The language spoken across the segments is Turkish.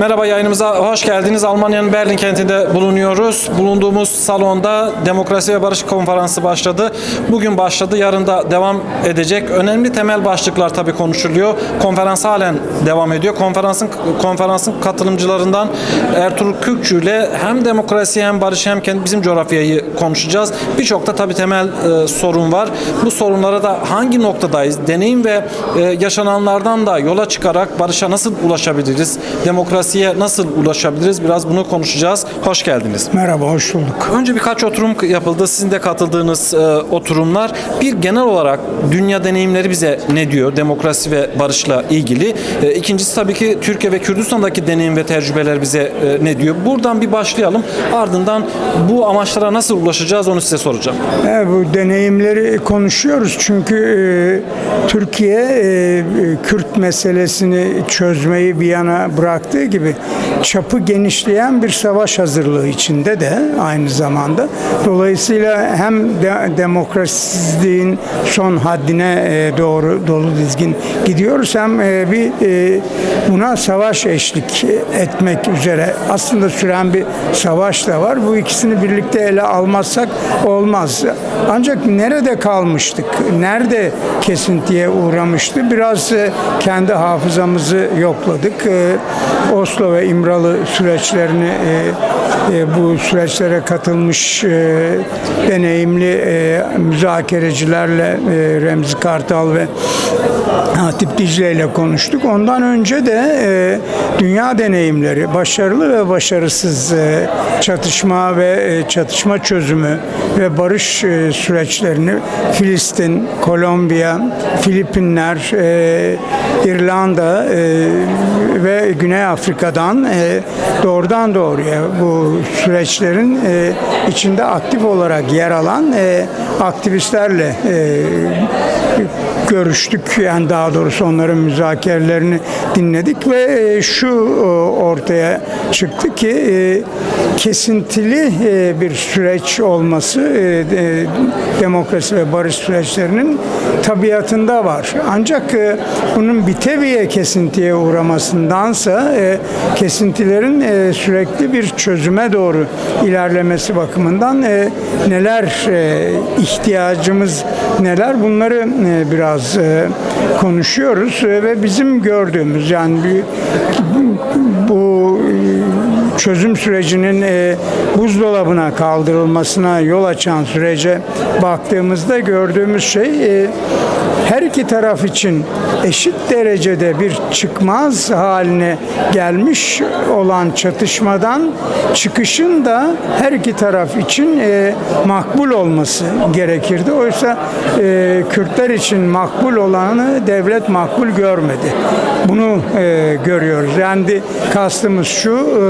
Merhaba yayınımıza hoş geldiniz. Almanya'nın Berlin kentinde bulunuyoruz. Bulunduğumuz salonda Demokrasi ve Barış Konferansı başladı. Bugün başladı, yarın da devam edecek. Önemli temel başlıklar tabii konuşuluyor. Konferans halen devam ediyor. Konferansın konferansın katılımcılarından Ertuğrul Kürkçü ile hem demokrasi hem barış hem kendi bizim coğrafyayı konuşacağız. Birçok da tabii temel e, sorun var. Bu sorunlara da hangi noktadayız? Deneyim ve e, yaşananlardan da yola çıkarak barışa nasıl ulaşabiliriz? Demokrasiye nasıl ulaşabiliriz? Biraz bunu konuşacağız. Hoş geldiniz. Merhaba, hoş bulduk. Önce birkaç oturum yapıldı. Sizin de katıldığınız e, oturumlar. Bir genel olarak dünya deneyimleri bize ne diyor demokrasi ve barışla ilgili? E, ikincisi tabii ki Türkiye ve Kürdistan'daki deneyim ve tecrübeler bize e, ne diyor? Buradan bir başlayalım. Ardından bu amaçlara nasıl ulaşacağız onu size soracağım. Evet, bu deneyimleri konuşuyoruz çünkü e, Türkiye e, Kürt meselesini çözmeyi bir yana bıraktığı gibi çapı genişleyen bir savaş hazırlığı içinde de aynı zamanda. Dolayısıyla hem de, demokrasizliğin son haddine e, doğru dolu dizgin gidiyoruz hem e, bir e, buna savaş eşlik etmek üzere aslında süren bir savaş da var. Bu ikisini birlikte ele almazsak olmaz. Ancak nerede kalmıştık? Nerede kesintiye uğramıştı? Biraz e, kendi hafızamızı yokladık. E, Oslo ve İmralı süreçlerini e, e, bu süreçlere katılmış e, deneyimli e, müzakerecilerle e, Remzi Kartal ve Hatip Dicle ile konuştuk. Ondan önce de e, dünya deneyimleri, başarılı ve başarısız e, çatışma ve e, çatışma çözümü ve barış e, süreçlerini Filistin, Kolombiya, Filipinler, e, İrlanda e, ve Güney Afrika'dan e, doğrudan doğruya bu süreçlerin e, içinde aktif olarak yer alan e, aktivistlerle e, görüştük. Yani daha doğrusu onların müzakerelerini dinledik ve e, şu e, ortaya çıktı ki e, kesintili e, bir süreç olması e, demokrasi ve barış süreçlerinin tabiatında var. Ancak e, bunun biteviye kesintiye uğramasındansa e, kesintilerin e, sürekli bir çözüme doğru ilerlemesi bakımından e, neler e, ihtiyacımız neler bunları e, biraz e, konuşuyoruz E, ve bizim gördüğümüz yani bu çözüm sürecinin e, buzdolabına kaldırılmasına yol açan sürece baktığımızda gördüğümüz şey e, her iki taraf için eşit derecede bir çıkmaz haline gelmiş olan çatışmadan çıkışın da her iki taraf için e, makbul olması gerekirdi. Oysa e, Kürtler için makbul olanı devlet makbul görmedi. Bunu e, görüyoruz. Yani kastımız şu, e,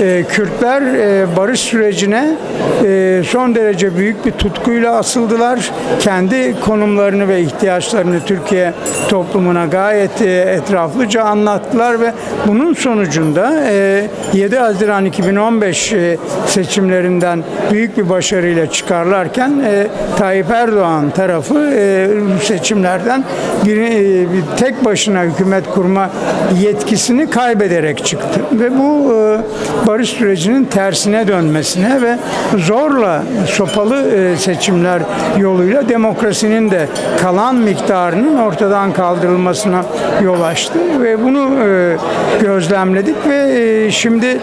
e, Kürtler e, barış sürecine e, son derece büyük bir tutkuyla asıldılar. Kendi konumlarını ve ihtiyaçlarını Türkiye toplumuna gayet e, etraflıca anlattılar ve bunun sonucunda e, 7 Haziran 2015 e, seçimlerinden büyük bir başarıyla çıkarlarken e, Tayyip Erdoğan tarafı e, seçimlerden bir, e, tek başına hükümet kurma yetkisini kaybederek çıktı ve bu e, barış sürecinin tersine dönmesine ve zorla sopalı e, seçimler yoluyla demokrasinin de kalan miktarının ortadan kaldırılmasına yol açtı ve bunu e, gözlemledik ve e, şimdi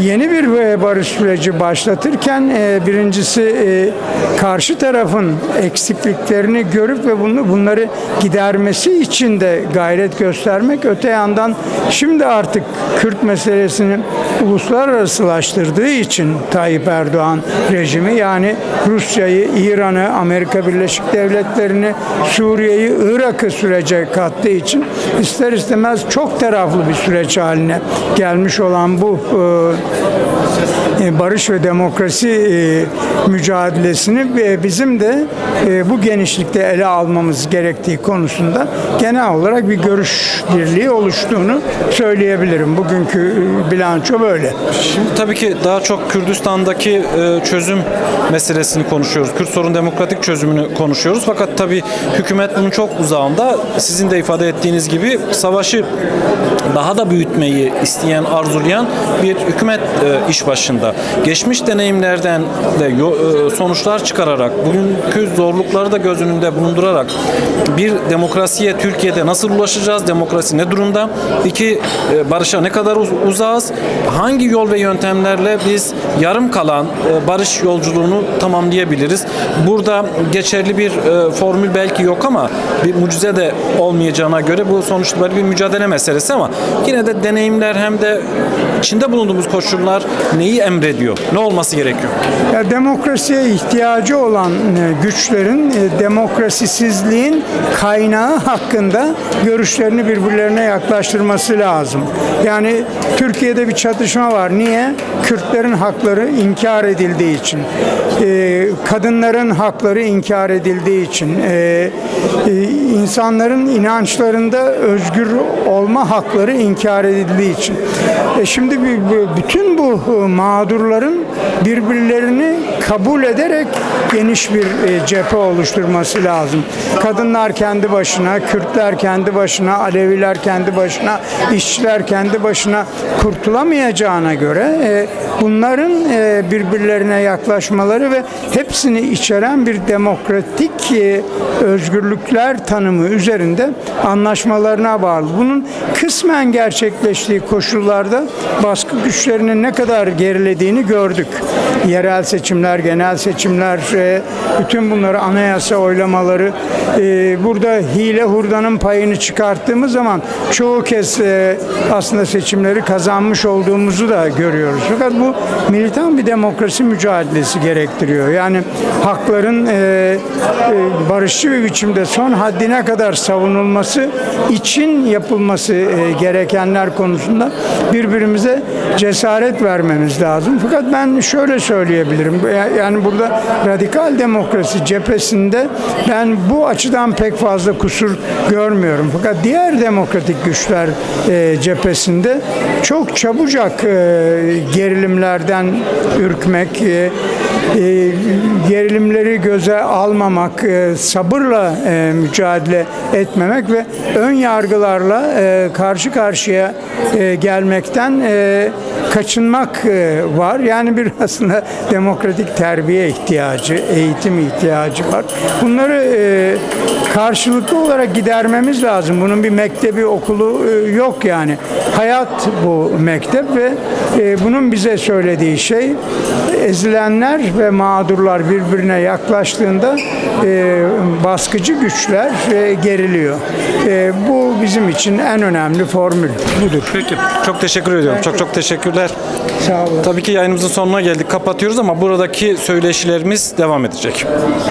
yeni bir barış süreci başlatırken birincisi karşı tarafın eksikliklerini görüp ve bunu bunları gidermesi için de gayret göstermek öte yandan şimdi artık Kürt meselesini uluslararasılaştırdığı için Tayyip Erdoğan rejimi yani Rusya'yı, İran'ı, Amerika Birleşik Devletleri'ni, Suriye'yi, Irak'ı sürece kattığı için ister istemez çok taraflı bir süreç haline gelmiş olan bu e, barış ve demokrasi e, mücadelesini e, bizim de e, bu genişlikte ele almamız gerektiği konusunda genel olarak bir görüş birliği oluştuğunu söyleyebilirim. Bugünkü bilanço böyle. Şimdi tabii ki daha çok Kürdistan'daki çözüm meselesini konuşuyoruz. Kürt sorun demokratik çözümünü konuşuyoruz. Fakat tabii hükümet bunun çok uzağında. Sizin de ifade ettiğiniz gibi savaşı daha da büyütmeyi isteyen, arzulayan bir hükümet iş başında. Geçmiş deneyimlerden de e, sonuçlar çıkararak, bugünkü zorlukları da göz önünde bulundurarak bir demokrasiye Türkiye'de nasıl ulaşacağız? Demokrasi ne durumda? İki, e, barışa ne kadar uz- uzağız? Hangi yol ve yöntemlerle biz yarım kalan e, barış yolculuğunu tamamlayabiliriz? Burada geçerli bir formül belki yok ama bir mucize de olmayacağına göre bu sonuçta bir mücadele meselesi ama yine de deneyimler hem de içinde bulunduğumuz koşullar neyi emrediyor? Ne olması gerekiyor? Ya demokrasiye ihtiyacı olan e, güçlerin e, demokrasisizliğin kaynağı hakkında görüşlerini birbirlerine yaklaştırması lazım. Yani Türkiye'de bir çatışma var. Niye? Kürtlerin hakları inkar edildiği için. E, Kadınların hakları inkar edildiği için. insanların inançlarında özgür olma hakları inkar edildiği için. Şimdi bütün bu e, mağdurların birbirlerini kabul ederek geniş bir e, cephe oluşturması lazım. Kadınlar kendi başına, Kürtler kendi başına, Aleviler kendi başına, işçiler kendi başına kurtulamayacağına göre e, bunların e, birbirlerine yaklaşmaları ve hepsini içeren bir demokratik özgürlükler tanımı üzerinde anlaşmalarına bağlı. Bunun kısmen gerçekleştiği koşullarda baskı güçlerinin ne kadar gerilediğini gördük. Yerel seçimler, genel seçimler, e, bütün bunları anayasa oylamaları, e, burada hile hurdanın payını çıkarttığımız zaman çoğu kez e, aslında seçimleri kazanmış olduğumuzu da görüyoruz. Fakat bu militan bir demokrasi mücadelesi gerektiriyor. Yani hakların barışçı bir biçimde son haddine kadar savunulması için yapılması gerekenler konusunda birbirimize cesaret vermemiz lazım. Fakat ben şöyle söyleyebilirim. Ya- Yani burada radikal demokrasi cephesinde ben bu açıdan pek fazla kusur görmüyorum. Fakat diğer demokratik güçler e, cephesinde çok çabucak e, gerilimlerden ürkmek, e, gerilimleri göze almamak, e, sabırla e, mücadele etmemek ve ön yargılarla e, karşı karşıya e, gelmekten e, kaçınmak e, var. Yani bir aslında demokratik terbiye ihtiyacı, eğitim ihtiyacı var. Bunları e, karşılıklı olarak gidermemiz lazım. Bunun bir mektebi, okulu e, yok yani. Hayat bu mektep ve e, bunun bize söylediği şey ezilenler ve mağdurlar birbirine yaklaştığında e, baskıcı güçler e, geriliyor. E, bu bizim için en önemli formül budur. Peki. Çok teşekkür ediyorum. Çok çok teşekkürler. Sağ olun. Tabii ki yayınımızın sonuna geldik. Kapatıyoruz ama buradaki söyleşilerimiz devam edecek.